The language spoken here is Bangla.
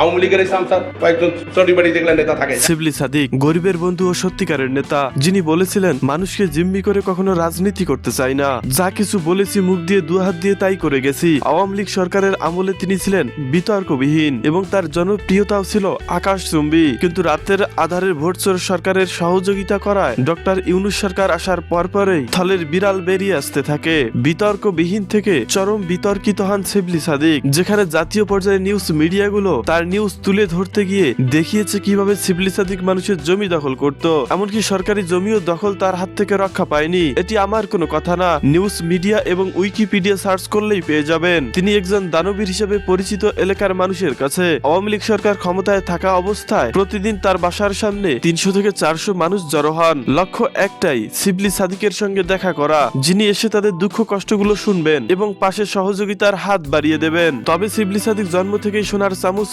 আওয়ামী লীগের শিবলি সাদিক, গরিবের বন্ধু ও সত্যিকারের নেতা, যিনি বলেছিলেন মানুষকে জিম্মি করে কখনো রাজনীতি করতে চাই না। যা কিছু বলেছি মুখ দিয়ে দু হাত দিয়ে তাই করে গেছি। আওয়ামী লীগ সরকারের আমলে তিনি ছিলেন বিতর্কবিহীন এবং তার জনপ্রিয়তাও ছিল কিন্তু রাতের আধারের ভোটচোর সরকারের সহযোগিতা করায় ডক্টর ইউনুস সরকার আসার পরপরেই থলের বিড়াল বেরিয়ে আসতে থাকে। বিতর্কবিহীন থেকে চরম বিতর্কিত হন শিবলি সাদিক, যেখানে জাতীয় পর্যায়ে নিউজ মিডিয়াগুলো তার নিউজ তুলে ধরতে গিয়ে দেখিয়েছে কীভাবে শিবলি সাদিক মানুষের জমি দখল করত। এমনকি সরকারি জমিও দখল তার হাত থেকে রক্ষা পায়নি। এটি আমার কোনো কথা না। নিউজ মিডিয়া এবং উইকিপিডিয়া সার্চ করলেই পেয়ে যাবেন। তিনি একজন দানবীর হিসেবে পরিচিত এলাকার মানুষের কাছে। আওয়ামী লীগ সরকার ক্ষমতায় থাকা অবস্থায় প্রতিদিন তার বাসার সামনে তিনশো থেকে চারশো মানুষ জড়ো হন। লক্ষ্য একটাই শিবলি সাদিকের সঙ্গে দেখা করা। যিনি এসে তাদের দুঃখ কষ্টগুলো শুনবেন এবং পাশে সহযোগিতার হাত বাড়িয়ে দেবেন। তবে শিবলি সাদিক জন্ম থেকেই সোনার চামচ